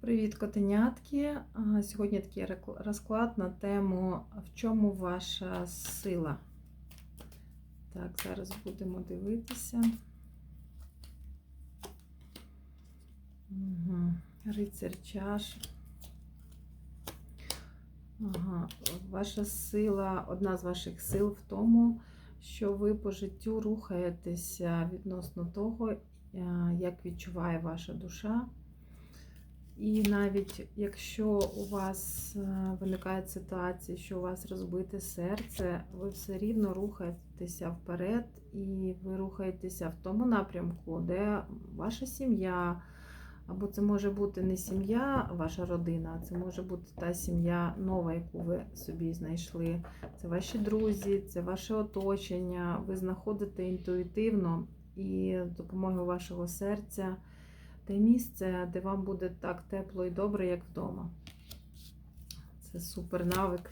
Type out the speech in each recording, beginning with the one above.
Привіт, котенятки! Сьогодні такий розклад на тему В чому ваша сила? Так, зараз будемо дивитися. Угу. Рицар чаш. Ага. Ваша сила, одна з ваших сил в тому, що ви по життю рухаєтеся відносно того, як відчуває ваша душа. І навіть якщо у вас е, виникають ситуації, що у вас розбите серце, ви все рівно рухаєтеся вперед, і ви рухаєтеся в тому напрямку, де ваша сім'я, або це може бути не сім'я, ваша родина, це може бути та сім'я нова, яку ви собі знайшли. Це ваші друзі, це ваше оточення. Ви знаходите інтуїтивно і допомогою вашого серця те місце, де вам буде так тепло і добре, як вдома. Це супер навик.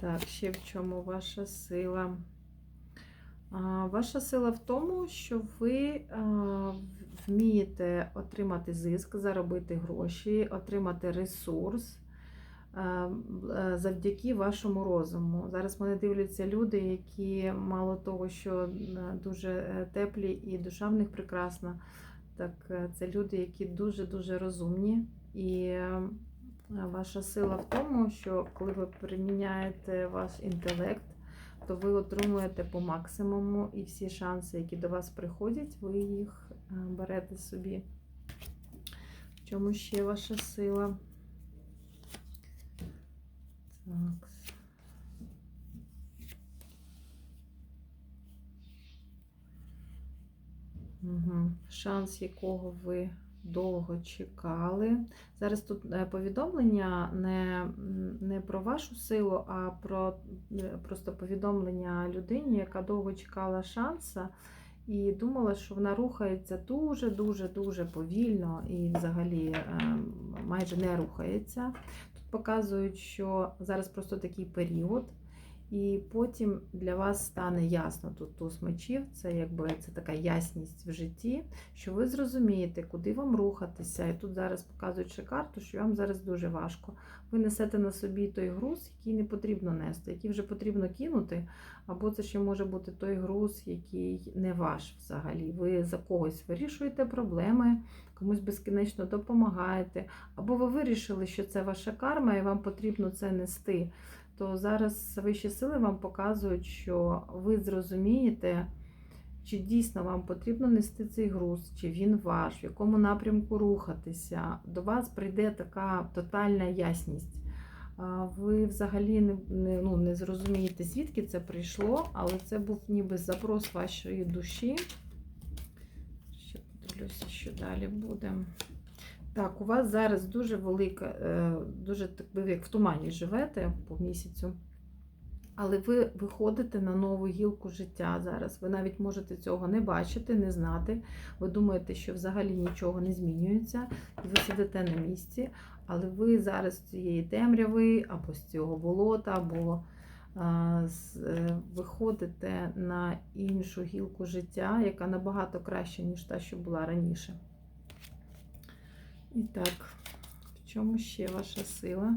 Так, ще в чому ваша сила? А, Ваша сила в тому, що ви а, вмієте отримати зиск, заробити гроші, отримати ресурс завдяки вашому розуму. Зараз мене дивляться люди, які мало того, що е, дуже е, теплі і душа в них прекрасна. Так, е, це люди, які дуже-дуже розумні. І е, ваша сила в тому, що коли ви приміняєте ваш інтелект, то ви отримуєте по максимуму і всі шанси, які до вас приходять, ви їх е, берете собі. В чому ще ваша сила? Так. Угу. Шанс, якого ви довго чекали. Зараз тут е, повідомлення не, не про вашу силу, а про е, просто повідомлення людині, яка довго чекала шанса. І думала, що вона рухається дуже-дуже-дуже повільно і взагалі е, майже не рухається. Показують, що зараз просто такий період, і потім для вас стане ясно тут туз мечів, це якби це така ясність в житті, що ви зрозумієте, куди вам рухатися. І тут зараз показують ще карту, що вам зараз дуже важко. Ви несете на собі той груз, який не потрібно нести, який вже потрібно кинути, або це ще може бути той груз, який не ваш взагалі. Ви за когось вирішуєте проблеми, комусь безкінечно допомагаєте, або ви вирішили, що це ваша карма, і вам потрібно це нести то зараз вищі сили вам показують, що ви зрозумієте, чи дійсно вам потрібно нести цей груз, чи він ваш, в якому напрямку рухатися. До вас прийде така тотальна ясність. Ви взагалі не, не, ну, не зрозумієте, звідки це прийшло, але це був ніби запрос вашої душі. Ще подивлюся, що далі буде. Так, у вас зараз дуже велика, е, дуже так ви як в тумані живете по місяцю, але ви виходите на нову гілку життя зараз. Ви навіть можете цього не бачити, не знати. Ви думаєте, що взагалі нічого не змінюється, і ви сидите на місці, але ви зараз з цієї темряви, або з цього болота, або е, виходите на іншу гілку життя, яка набагато краща, ніж та, що була раніше. І так, в чому ще ваша сила?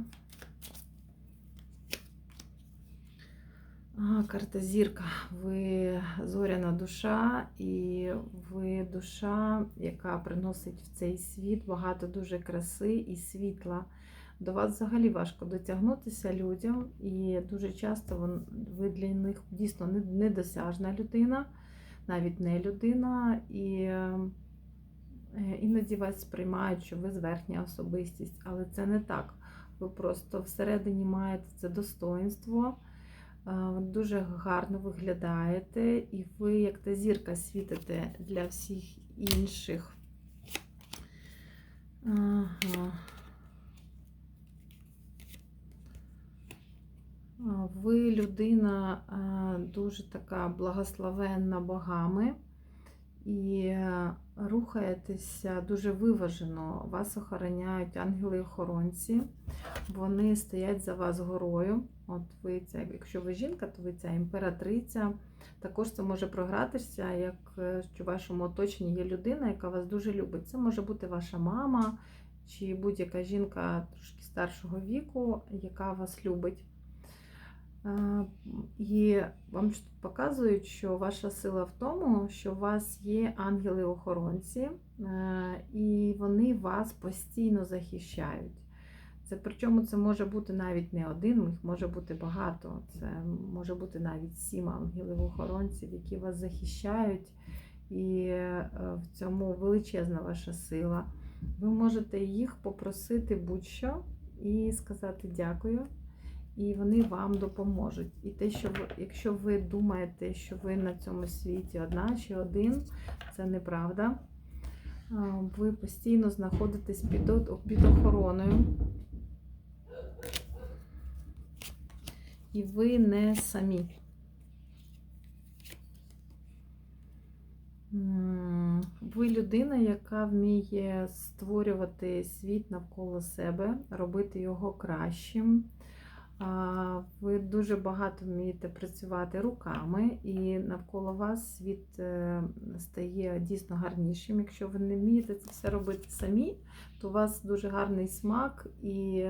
Ага, карта зірка. Ви зоряна душа, і ви душа, яка приносить в цей світ багато дуже краси і світла. До вас взагалі важко дотягнутися людям, і дуже часто ви для них дійсно недосяжна людина, навіть не людина. і Іноді вас сприймають, що ви зверхня особистість, але це не так. Ви просто всередині маєте це достоинство, дуже гарно виглядаєте, і ви, як та зірка, світите для всіх інших. Ага. Ви людина дуже така благословенна богами. І рухаєтеся дуже виважено, вас охороняють ангели-охоронці, вони стоять за вас горою. От ви ця, якщо ви жінка, то ви ця імператриця. Також це може програтися, як е, що в вашому оточенні є людина, яка вас дуже любить. Це може бути ваша мама чи будь-яка жінка трошки старшого віку, яка вас любить. І вам показують, що ваша сила в тому, що у вас є ангели-охоронці, е, і вони вас постійно захищають. Це причому це може бути навіть не один, їх може бути багато. Це може бути навіть сім ангелів-охоронців, які вас захищають, і е, в цьому величезна ваша сила. Ви можете їх попросити будь-що і сказати дякую і вони вам допоможуть. І те, що ви, якщо ви думаєте, що ви на цьому світі одна чи один, це неправда. Ви постійно знаходитесь під, під охороною. І ви не самі. Ви людина, яка вміє створювати світ навколо себе, робити його кращим. Ви дуже багато вмієте працювати руками, і навколо вас світ е, стає дійсно гарнішим. Якщо ви не вмієте це все робити самі, то у вас дуже гарний смак, і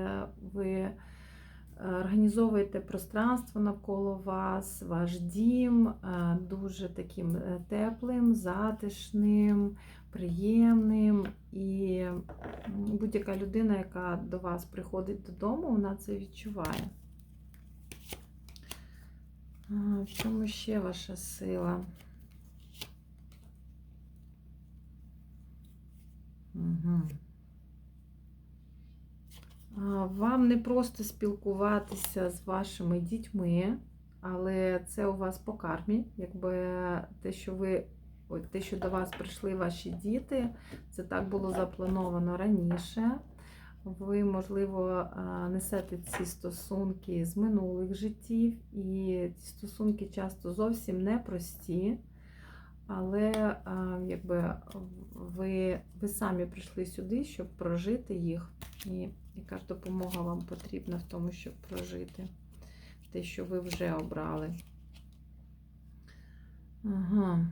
ви е, організовуєте пространство навколо вас, ваш дім е, дуже таким теплим, затишним, приємним. І будь-яка людина, яка до вас приходить додому, вона це відчуває. В чому ще ваша сила? Угу. Вам не просто спілкуватися з вашими дітьми, але це у вас по кармі, якби те, що ви, те, що до вас прийшли ваші діти, це так було заплановано раніше. Ви, можливо, несете ці стосунки з минулих життів, і ці стосунки часто зовсім непрості, але якби ви ви самі прийшли сюди, щоб прожити їх. І яка ж допомога вам потрібна в тому, щоб прожити те, що ви вже обрали. Ага.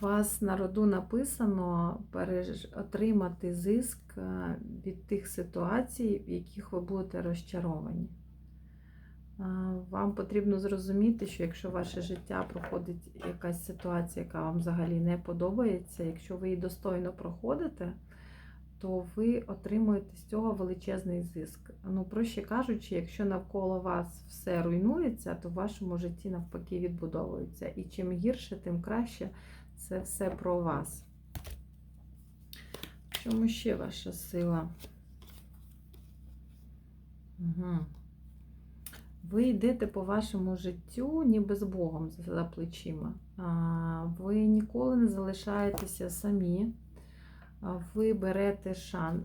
Вас на роду написано отримати зиск е, від тих ситуацій, в яких ви будете розчаровані. Вам потрібно зрозуміти, що якщо ваше життя проходить якась ситуація, яка вам взагалі не подобається, якщо ви її достойно проходите, то ви отримуєте з цього величезний зиск. Ну, проще кажучи, якщо навколо вас все руйнується, то в вашому житті навпаки відбудовується. І чим гірше, тим краще це все про вас. В чому ще ваша сила? Угу. Ви йдете по вашому життю, ніби з Богом за плечима. Ви ніколи не залишаєтеся самі ви берете шанс,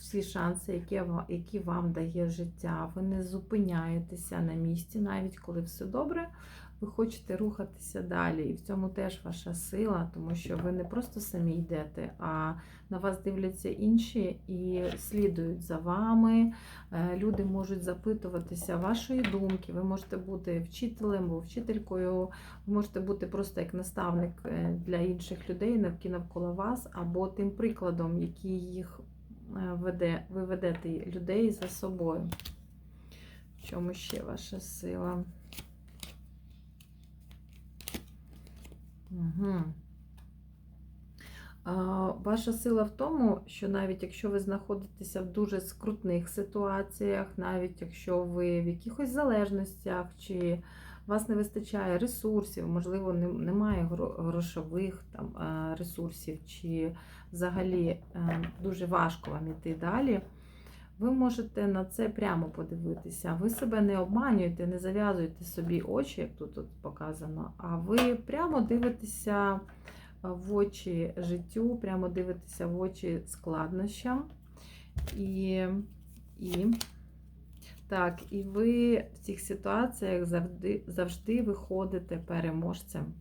всі шанси, які, які вам дає життя. Ви не зупиняєтеся на місці, навіть коли все добре. Ви хочете рухатися далі. І в цьому теж ваша сила, тому що ви не просто самі йдете, а на вас дивляться інші і слідують за вами. Е, люди можуть запитуватися вашої думки. Ви можете бути вчителем або вчителькою, ви можете бути просто як наставник е, для інших людей, які навколо вас, або тим прикладом, який їх е, веде, ви ведете людей за собою. В чому ще ваша сила? Угу. Ваша сила в тому, що навіть якщо ви знаходитеся в дуже скрутних ситуаціях, навіть якщо ви в якихось залежностях, чи вас не вистачає ресурсів, можливо, немає грошових там, ресурсів, чи взагалі е, дуже важко вам іти далі, ви можете на це прямо подивитися. Ви себе не обманюєте, не зав'язуєте собі очі, як тут, тут показано, а ви прямо дивитеся в очі життю, прямо дивитеся в очі складнощам. І, і, так, і ви в цих ситуаціях завжди, завжди виходите переможцем.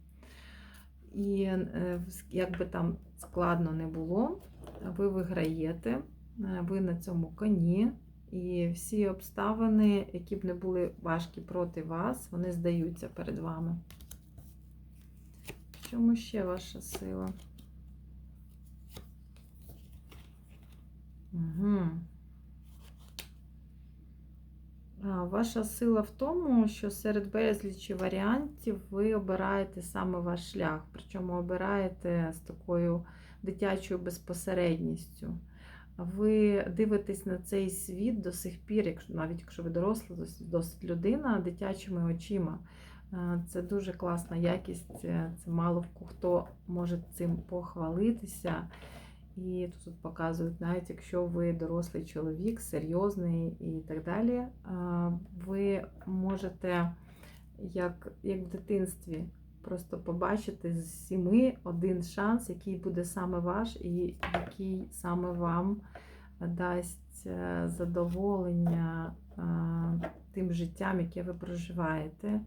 І е, як би там складно не було, ви виграєте, ви на цьому коні, і всі обставини, які б не були важкі проти вас, вони здаються перед вами. В чому ще ваша сила? Угу. А, Ваша сила в тому, що серед безлічі варіантів ви обираєте саме ваш шлях, причому обираєте з такою дитячою безпосередністю. Ви дивитесь на цей світ до сих пір, якщо навіть якщо ви доросла, досить, людина, дитячими очима. Це дуже класна якість, це це мало хто може цим похвалитися. І тут показують, навіть якщо ви дорослий чоловік, серйозний і так далі, ви можете, як, як в дитинстві, просто побачити з сіми один шанс, який буде саме ваш, і який саме вам дасть е, задоволення тим життям, яке ви проживаєте.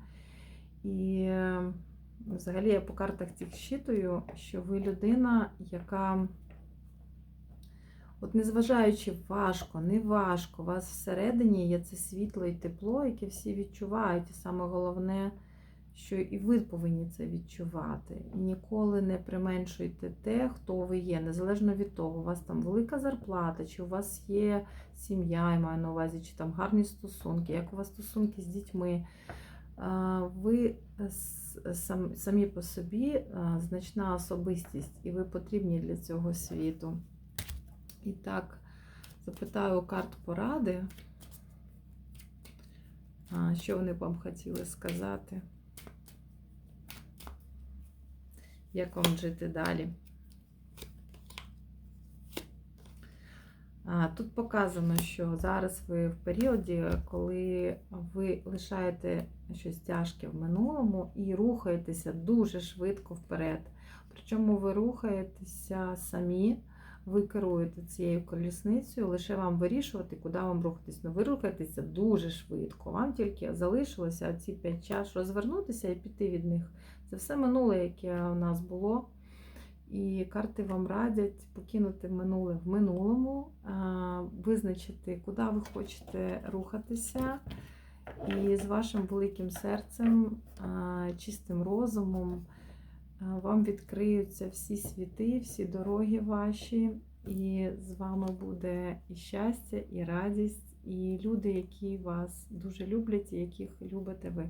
І е, взагалі я по картах цих щитую, що ви людина, яка. От незважаючи важко, не важко, у вас всередині є це світло і тепло, яке всі відчувають. І саме головне, що і ви повинні це відчувати. Ніколи не применшуйте те, хто ви є, незалежно від того, у вас там велика зарплата, чи у вас є сім'я, я маю на увазі, чи там гарні стосунки, як у вас стосунки з дітьми. Ви самі по собі значна особистість, і ви потрібні для цього світу. І так, запитаю карт поради, що вони вам хотіли сказати, як вам жити далі. Тут показано, що зараз ви в періоді, коли ви лишаєте щось тяжке в минулому і рухаєтеся дуже швидко вперед. Причому ви рухаєтеся самі ви керуєте цією колісницею, лише вам вирішувати, куди вам рухатись. Ну, ви рухаєтеся дуже швидко. Вам тільки залишилося ці 5 час розвернутися і піти від них. Це все минуле, яке у нас було. І карти вам радять покинути минуле в минулому, визначити, куди ви хочете рухатися. І з вашим великим серцем, чистим розумом вам відкриються всі світи, всі дороги ваші, і з вами буде і щастя, і радість, і люди, які вас дуже люблять, і яких любите ви.